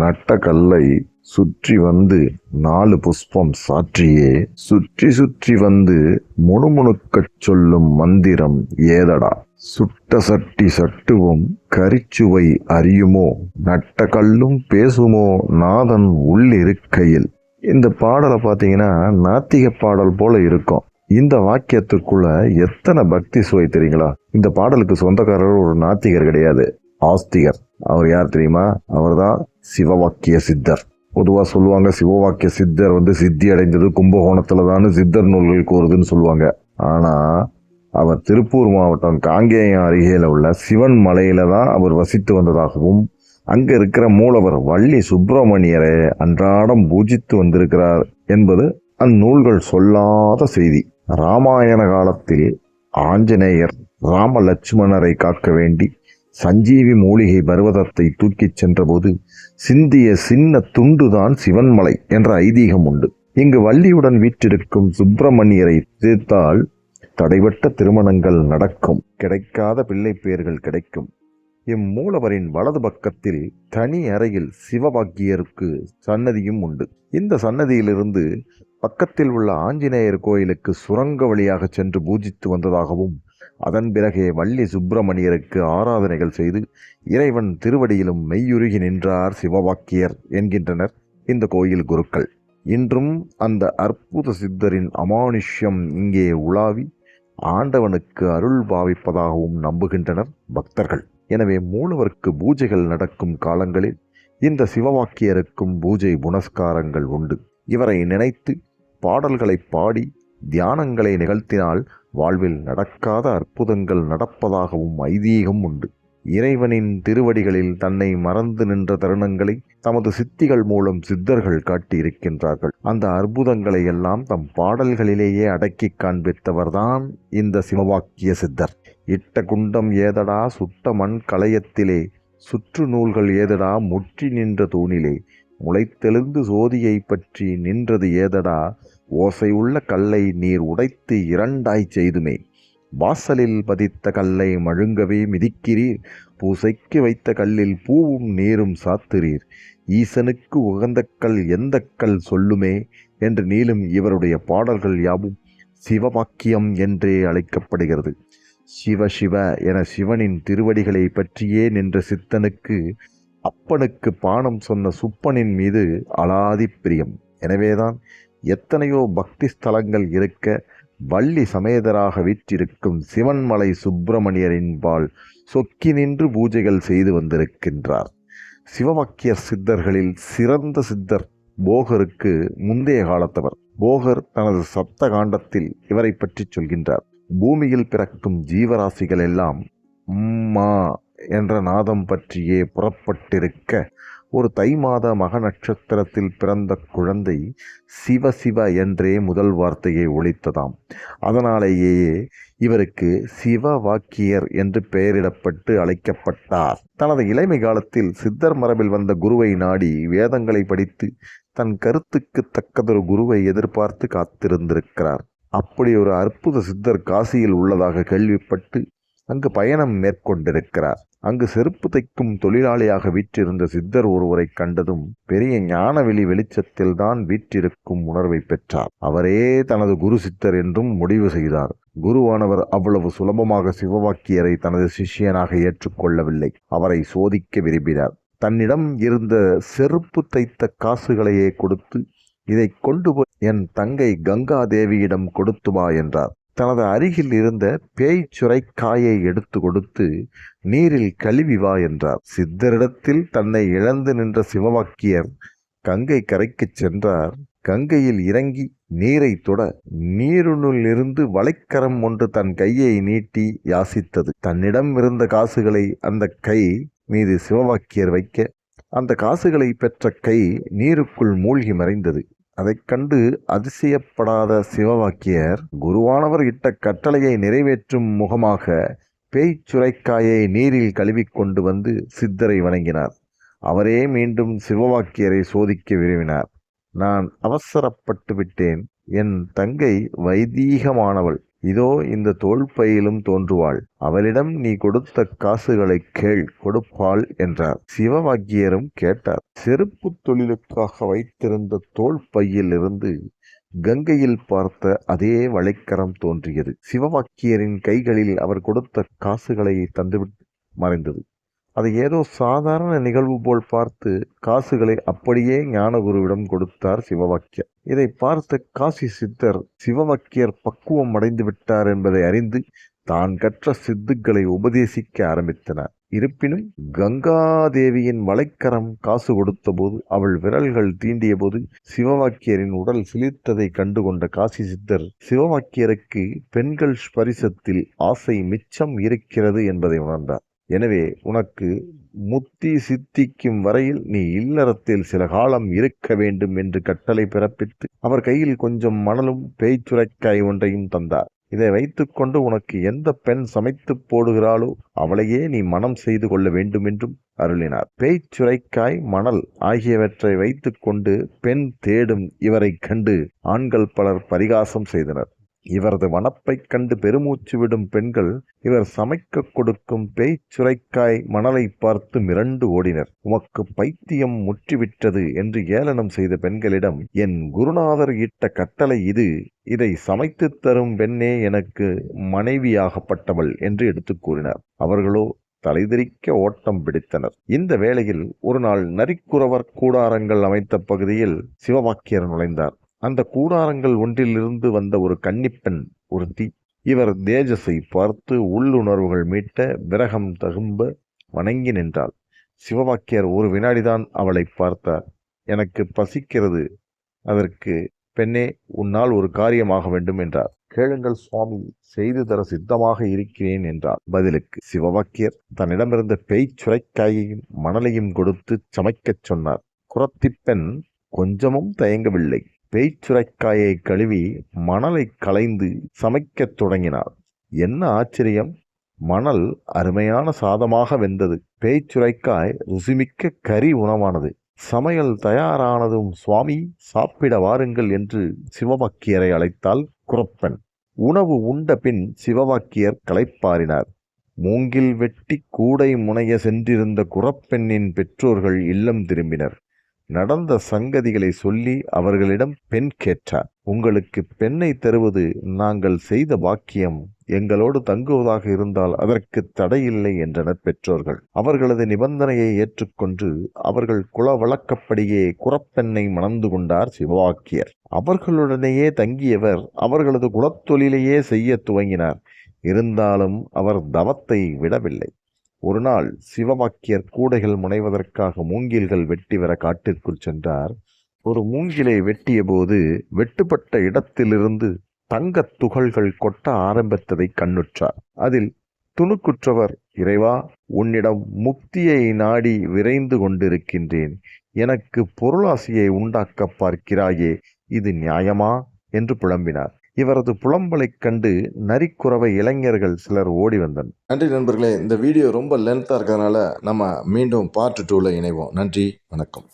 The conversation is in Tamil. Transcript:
நட்ட கல்லை சுற்றி வந்து நாலு புஷ்பம் சாற்றியே. சுற்றி சுற்றி வந்து முணுமுணுக்கச் சொல்லும் மந்திரம் ஏதடா? சுட்ட சட்டி சட்டுவும் கரிச்சுவை அறியுமோ? நட்ட கல்லும் பேசுமோ நாதன் உள்ளிருக்கையில்? இந்த பாடலை பார்த்தீங்கன்னா நாத்திக பாடல் போல இருக்கும். இந்த வாக்கியத்துக்குள்ள எத்தனை பக்தி சுவை தெரியுங்களா இந்த பாடலுக்கு சொந்தக்காரர் ஒரு நாத்திகர் கிடையாது. ஆஸ்திகர். அவர் யார் தெரியுமா? அவர்தான் சிவவாக்கிய சித்தர். பொதுவாக சொல்லுவாங்க சிவவாக்கிய சித்தர் வந்து சித்தி அடைந்தது கும்பகோணத்தில் தான் சித்தர் நூல்கள் கூறுதுன்னு சொல்லுவாங்க. ஆனால் அவர் திருப்பூர் மாவட்டம் காங்கேயம் அருகேல உள்ள சிவன் மலையில தான் அவர் வசித்து வந்ததாகவும் அங்க இருக்கிற மூலவர் வள்ளி சுப்பிரமணியரை அன்றாடம் பூஜித்து வந்திருக்கிறார் என்பது அந்நூல்கள் சொல்லாத செய்தி. ராமாயண காலத்தில் ஆஞ்சநேயர் ராம லட்சுமணரை காக்க வேண்டி சஞ்சீவி மூலிகை பர்வதத்தை தூக்கிச் சென்றபோது சிந்திய சின்ன துண்டுதான் சிவன்மலை என்ற ஐதீகம் உண்டு. இங்கு வள்ளியுடன் வீற்றிருக்கும் சுப்பிரமணியரை தீர்த்தால் தடைபட்ட திருமணங்கள் நடக்கும். கிடைக்காத பிள்ளை பெயர்கள் கிடைக்கும். இம்மூலவரின் வலது பக்கத்தில் தனி அறையில் சிவபாக்கியருக்கு சன்னதியும் உண்டு. இந்த சன்னதியிலிருந்து பக்கத்தில் உள்ள ஆஞ்சநேயர் கோயிலுக்கு சுரங்க வழியாக சென்று பூஜித்து வந்ததாகவும் அதன் பிறகே வள்ளி சுப்பிரமணியருக்கு ஆராதனைகள் செய்து இறைவன் திருவடியிலும் மெய்யுருகி நின்றார் சிவவாக்கியர் என்கின்றனர் இந்த கோயில் குருக்கள். இன்றும் அந்த அற்புத சித்தரின் அமானுஷ்யம் இங்கே உலாவி ஆண்டவனுக்கு அருள் பாவிப்பதாகவும் நம்புகின்றனர் பக்தர்கள். எனவே மூலவருக்கு பூஜைகள் நடக்கும் காலங்களில் இந்த சிவவாக்கியருக்கும் பூஜை புனஸ்காரங்கள் உண்டு. இவரை நினைத்து பாடல்களை பாடி தியானங்களை நிகழ்த்தினால் வாழ்வில் நடக்காத அற்புதங்கள் நடப்பதாகவும் ஐதீகம் உண்டு. இறைவனின் திருவடிகளில் தன்னை மறந்து நின்ற தருணங்களை தமது சித்திகள் மூலம் சித்தர்கள் காட்டியிருக்கின்றார்கள். அந்த அற்புதங்களை எல்லாம் தம் பாடல்களிலேயே அடக்கி காண்பித்தவர்தான் இந்த சிவவாக்கிய சித்தர். இட்ட குண்டம் ஏதடா சுட்ட மண் களையத்திலே சுற்று நூல்கள் ஏதடா முற்றி நின்ற தூணிலே முளைத்தெழுந்து சோதியை பற்றி நின்றது ஏதடா ஓசை உள்ள கல்லை நீர் உடைத்து இரண்டாய் செய்துமே. வாசலில் பதித்த கல்லை மழுங்கவே மிதிக்கிறீர். பூசைக்கு வைத்த கல்லில் பூவும் நீரும் சாத்துறீர். ஈசனுக்கு உகந்த கல் எந்த கல் சொல்லுமே என்று நீளும் இவருடைய பாடல்கள் யாவும் சிவவாக்கியம் என்றே அழைக்கப்படுகிறது. சிவ சிவ என சிவனின் திருவடிகளை பற்றியே நின்ற சித்தனுக்கு அப்பனுக்கு பானம் சொன்ன சுப்பனின் மீது அலாதி பிரியம். எனவேதான் எத்தனையோ பக்தி ஸ்தலங்கள் இருக்க வள்ளி சமேதராக வீற்றிருக்கும் சிவன்மலை சுப்பிரமணியரின்பால் சொக்கி நின்று பூஜைகள் செய்து வந்திருக்கின்றார். சிவவாக்கிய சித்தர்களில் சிறந்த சித்தர் போகருக்கு முந்தைய காலத்தவர். போகர் தனது சப்த காண்டத்தில் இவரை பற்றி சொல்கின்றார். பூமியில் பிறக்கும் ஜீவராசிகள் எல்லாம் அம்மா என்ற நாதம் பற்றியே புறப்பட்டிருக்க ஒரு தை மாத மக நட்சத்திரத்தில் பிறந்த குழந்தை சிவ சிவ என்றே முதல் வார்த்தையை ஒழித்ததாம். அதனாலேயே இவருக்கு சிவ வாக்கியர் என்று பெயரிடப்பட்டு அழைக்கப்பட்டார். தனது இளமை காலத்தில் சித்தர் மரபில் வந்த குருவை நாடி வேதங்களை படித்து தன் கருத்துக்கு தக்கதொரு குருவை எதிர்பார்த்து காத்திருந்திருக்கிறார். அப்படி ஒரு அற்புத சித்தர் காசியில் உள்ளதாக கேள்விப்பட்டு அங்கு பயணம் மேற்கொண்டிருக்கிறார். அங்கு செருப்பு தைக்கும் தொழிலாளியாக வீற்றிருந்த சித்தர் ஒருவரை கண்டதும் பெரிய ஞானவெளி வெளிச்சத்தில் தான் வீற்றிருக்கும் உணர்வை பெற்றார். அவரே தனது குரு சித்தர் என்றும் முடிவு செய்தார். குருவானவர் அவ்வளவு சுலபமாக சிவவாக்கியரை தனது சிஷ்யனாக ஏற்றுக்கொள்ளவில்லை. அவரை சோதிக்க விரும்பினார். தன்னிடம் இருந்த செருப்பு தைத்த காசுகளையே கொடுத்து இதை கொண்டு போய் என் தங்கை கங்கா தேவியிடம் கொடுத்து வா என்றார். தனது அருகில் இருந்த பேய்ச்சுரை சுரைக்காயை எடுத்து கொடுத்து நீரில் கழுவி வா என்றார். சித்தரிடத்தில் தன்னை இழந்து நின்ற சிவவாக்கியர் கங்கை கரைக்குச் சென்றார். கங்கையில் இறங்கி நீரை தொட நீருனுள் இருந்து ஒன்று தன் கையை நீட்டி யாசித்தது. தன்னிடம் இருந்த காசுகளை அந்த கை மீது சிவவாக்கியர் வைக்க அந்த காசுகளை பெற்ற கை நீருக்குள் மூழ்கி மறைந்தது. அதைக் கண்டு அதிசயப்படாத சிவவாக்கியர் குருவானவர் இட்ட கட்டளையை நிறைவேற்றும் முகமாக பேய்ச் சுரைக்காயை நீரில் கழுவிக்கொண்டு வந்து சித்தரை வணங்கினார். அவரே மீண்டும் சிவவாக்கியரை சோதிக்க விரும்பினார். நான் அவசரப்பட்டு விட்டேன் என் தங்கை வைதீகமானவள். இதோ இந்த தோல்பையிலும் தோன்றுவாள். அவளிடம் நீ கொடுத்த காசுகளை கேள் கொடுப்பாள் என்றார். சிவவாக்கியரும் கேட்டார் செருப்பு தொழிலுக்காக வைத்திருந்த தோல்பையில் இருந்து கங்கையில் பார்த்த அதே வளைக்கரம் தோன்றியது. சிவவாக்கியரின் கைகளில் அவர் கொடுத்த காசுகளை தந்துவிட்டு மறைந்தது. அதை ஏதோ சாதாரண நிகழ்வு போல் பார்த்து காசுகளை அப்படியே ஞானகுருவிடம் கொடுத்தார் சிவவாக்கியர் இதை பார்த்த காசி சித்தர் சிவவாக்கியர் பக்குவம் அடைந்து விட்டார் என்பதை அறிந்து தான் கற்ற சித்துக்களை உபதேசிக்க ஆரம்பித்தனர். இருப்பினும் கங்காதேவியின் வலைக்கரம் காசு கொடுத்தபோது அவள் விரல்கள் தீண்டிய போது சிவவாக்கியரின் உடல் சிலிர்த்ததை கண்டுகொண்ட காசி சித்தர் சிவவாக்கியருக்கு பெண்கள் ஸ்பரிசத்தில் ஆசை மிச்சம் இருக்கிறது என்பதை உணர்ந்தார். எனவே உனக்கு முத்தி சித்திக்கும் வரையில் நீ இல்லறத்தில் சில காலம் இருக்க வேண்டும் என்று கட்டளை பிறப்பித்து அவர் கையில் கொஞ்சம் மணலும் பேய்ச்சுரைக்காய் ஒன்றையும் தந்தார். இதை வைத்துக்கொண்டு உனக்கு எந்த பெண் சமைத்து போடுகிறாளோ அவளையே நீ மனம் செய்து கொள்ள வேண்டும் என்றும் அருளினார். பேய்ச்சுரைக்காய் மணல் ஆகியவற்றை வைத்துக்கொண்டு பெண் தேடும் இவரைக் கண்டு ஆண்கள் பலர் பரிகாசம் செய்தனர். இவரது வனப்பைக் கண்டு பெருமூச்சு விடும் பெண்கள் இவர் சமைக்க கொடுக்கும் பேய்ச்சுரைக்காய் மணலை பார்த்து மிரண்டு ஓடினர். உமக்கு பைத்தியம் முற்றிவிட்டது என்று ஏளனம் செய்த பெண்களிடம் என் குருநாதர் இட்ட கட்டளை இது. இதை சமைத்து தரும் பெண்ணே எனக்கு மனைவியாகப்பட்டவள் என்று எடுத்துக் கூறினார். அவர்களோ தலைதிரிக்க ஓட்டம் பிடித்தனர். இந்த வேளையில் ஒரு நாள் நரிக்குறவர் கூடாரங்கள் அமைத்த பகுதியில் சிவபாக்கியர் நுழைந்தார். அந்த கூடாரங்கள் ஒன்றிலிருந்து வந்த ஒரு கன்னிப்பெண் ஒருத்தி இவர் தேஜஸை பார்த்து உள்ளுணர்வுகள் மீட்ட விரகம் தகும்ப வணங்கி நின்றாள். சிவவாக்கியர் ஒரு வினாடிதான் அவளை பார்த்தார். எனக்கு பசிக்கிறது. அதற்கு பெண்ணே உன்னால் ஒரு காரியமாக வேண்டும் என்றார். கேளுங்கள் சுவாமி செய்து தர சித்தமாக இருக்கிறேன் என்றார். பதிலுக்கு சிவவாக்கியர் தன்னிடமிருந்த பேய் சுரைக்காயையும் மணலையும் கொடுத்து சமைக்கச் சொன்னார். குரத்திப்பெண் கொஞ்சமும் தயங்கவில்லை. பேய்ச்சுரைக்காயை கழுவி மணலை களைந்து சமைக்கத் தொடங்கினார். என்ன ஆச்சரியம்? மணல் அருமையான சாதமாக வெந்தது. பேய்ச்சுரைக்காய் ருசிமிக்க கறி உணவானது. சமையல் தயாரானதும் சுவாமி சாப்பிட வாருங்கள் என்று சிவவாக்கியரை அழைத்தால் குரப்பெண் உணவு உண்ட பின் சிவவாக்கியர் களைப்பாரினார் மூங்கில் வெட்டி கூடை முனைய சென்றிருந்த குரப்பெண்ணின் பெற்றோர்கள் இல்லம் திரும்பினர். நடந்த சங்கதிகளை சொல்லி அவர்களிடம் பெண் கேட்டார். உங்களுக்கு பெண்ணை தருவது நாங்கள் செய்த பாக்கியம் எங்களோடு தங்குவதாக இருந்தால் அதற்கு தடையில்லை என்றனர் பெற்றோர்கள். அவர்களது நிபந்தனையை ஏற்றுக்கொண்டு அவர்கள் குல வழக்கப்படியே குறப்பெண்ணை மணந்து கொண்டார் சிவவாக்கியர் அவர்களுடனேயே தங்கியவர் அவர்களது குலத்தொழிலையே செய்ய துவங்கினார். இருந்தாலும் அவர் தவத்தை விடவில்லை. ஒரு நாள் சிவவாக்கியர் கூடைகள் முனைவதற்காக மூங்கில்கள் வெட்டி வர காட்டிற்குள் சென்றார். ஒரு மூங்கிலை வெட்டிய போது வெட்டுப்பட்ட இடத்திலிருந்து தங்கத் துகள்கள் கொட்ட ஆரம்பித்ததை கண்ணுற்றார். அதில் துணுக்குற்றவர் இறைவா உன்னிடம் முக்தியை நாடி விரைந்து கொண்டிருக்கின்றேன். எனக்கு பொருளாசையை உண்டாக்க பார்க்கிறாயே இது நியாயமா? என்று புலம்பினார். இவரது புலம்பலைக் கண்டு நரிக்குறவை இளைஞர்கள் சிலர் ஓடி வந்தனர். நன்றி நண்பர்களே இந்த வீடியோ ரொம்ப லென்த்தாக இருக்கிறதுனால நம்ம மீண்டும் பார்ட் டூவில் இணைவோம். நன்றி வணக்கம்.